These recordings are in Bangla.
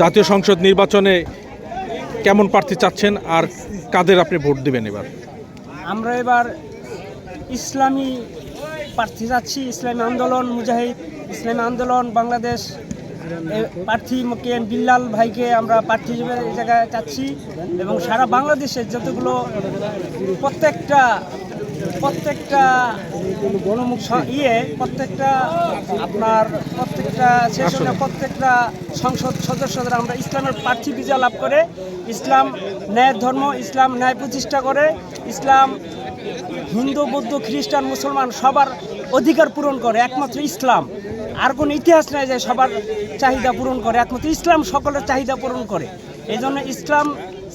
জাতীয় সংসদ নির্বাচনে কেমন প্রার্থী চাচ্ছেন আর কাদের আপনি ভোট দিবেন এবার? আমরা এবার ইসলামী প্রার্থী চাচ্ছি ইসলামী আন্দোলন, মুজাহিদ, ইসলামী আন্দোলন, বাংলাদেশ প্রার্থী কে বিল্লাল ভাইকে আমরা প্রার্থী হিসেবে এই জায়গায় চাচ্ছি এবং সারা বাংলাদেশের যতগুলো প্রত্যেকটা প্রত্যেকটা গণমুখ ইয়ে প্রত্যেকটা আপনার প্রত্যেকটা সেশনে প্রত্যেকটা সংসদ সদস্যদের আমরা ইসলামের প্রার্থী বিজয় লাভ করে ইসলাম ন্যায় ধর্ম ইসলাম ন্যায় প্রতিষ্ঠা করে ইসলাম হিন্দু বৌদ্ধ খ্রিস্টান মুসলমান সবার অধিকার পূরণ করে একমাত্র ইসলাম। আর কোনো ইতিহাস নেই যে সবার চাহিদা পূরণ করে একমাত্র ইসলাম সকলের চাহিদা পূরণ করে। এই জন্য ইসলাম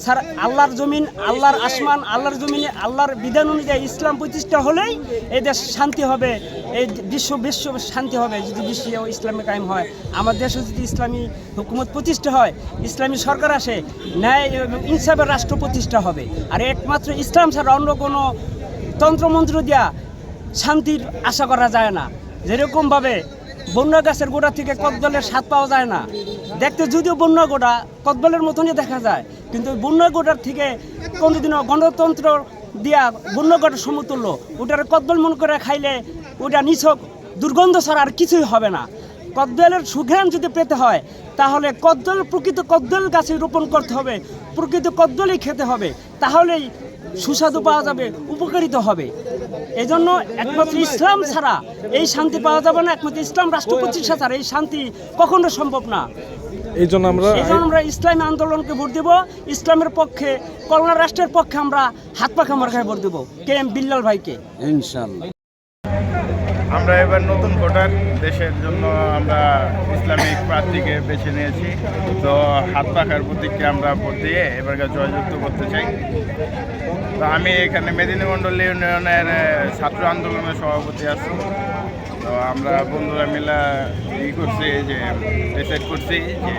স্যার, আল্লাহর জমিন, আল্লাহর আসমান, আল্লাহর জমিনে, আল্লাহর বিধান অনুযায়ী ইসলাম প্রতিষ্ঠা হলেই এই দেশ শান্তি হবে, এই বিশ্ব বিশ্ব শান্তি হবে যদি বিশ্বে ইসলামে কায়েম হয়। আমার দেশে যদি ইসলামী হুকুমত প্রতিষ্ঠা হয়, ইসলামী সরকার আসে, ন্যায় এবং ইনসাফের রাষ্ট্র প্রতিষ্ঠা হবে। আর একমাত্র ইসলাম ছাড়া অন্য কোনো তন্ত্রমন্ত্র দিয়া শান্তির আশা করা যায় না। যেরকমভাবে বন্যা গাছের গোড়া থেকে কদবেলের স্বাদ পাওয়া যায় না। দেখতে যদিও বন্যা গোড়া কদবেলের মতনই দেখা যায়, কিন্তু বন্য গোড়ার থেকে কোনোদিনও গণতন্ত্র দিয়া বন্য গোড়ার সমতুল্য। ওটার কদবেল মন করে খাইলে ওটা নিছক দুর্গন্ধ ছাড়া আর কিছুই হবে না। কদ্দলের সুঘ্রাণ যদি পেতে হয় তাহলে কদ্দল প্রকৃত কদ্দল গাছে রোপণ করতে হবে প্রকৃত কদ্দলই খেতে হবে তাহলেই সুস্বাদু পাওয়া যাবে উপকারিত হবে। এই জন্য একমাত্র ইসলাম ছাড়া এই শান্তি পাওয়া যাবে না একমাত্র ইসলাম রাষ্ট্র প্রতিষ্ঠা ছাড়া এই শান্তি কখনো সম্ভব না। এই জন্য আমরা এই জন্য আমরা ইসলামী আন্দোলনকে ভোট দেব ইসলামের পক্ষে কল্যাণ রাষ্ট্রের পক্ষে আমরা হাত পাখা মার্কায় ভোট দেবো। কে এম বিল্লাল ভাইকে? ইনশাল্লাহ আমরা এবার নতুন ভোটার। দেশের জন্য আমরা ইসলামিক প্রার্থীকে বেছে নিয়েছি। তো হাত পাখার প্রতীককে আমরা ভোট দিয়ে এবারকার জয়যুক্ত করতে চাই। তো আমি এখানে মেদিনীমণ্ডল ইউনিয়নের ছাত্র আন্দোলনের সভাপতি আছি। তো আমরা বন্ধুরা মিলা ই করছি, যে ডিসাইড করছি, যে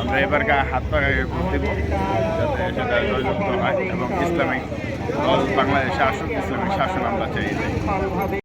আমরা এবার এবারকার হাত পাখাকে ভোট দিব, যাতে সেটা জয়যুক্ত হয় এবং ইসলামিক বাংলাদেশে আসুক, ইসলামিক শাসন আমরা চাই।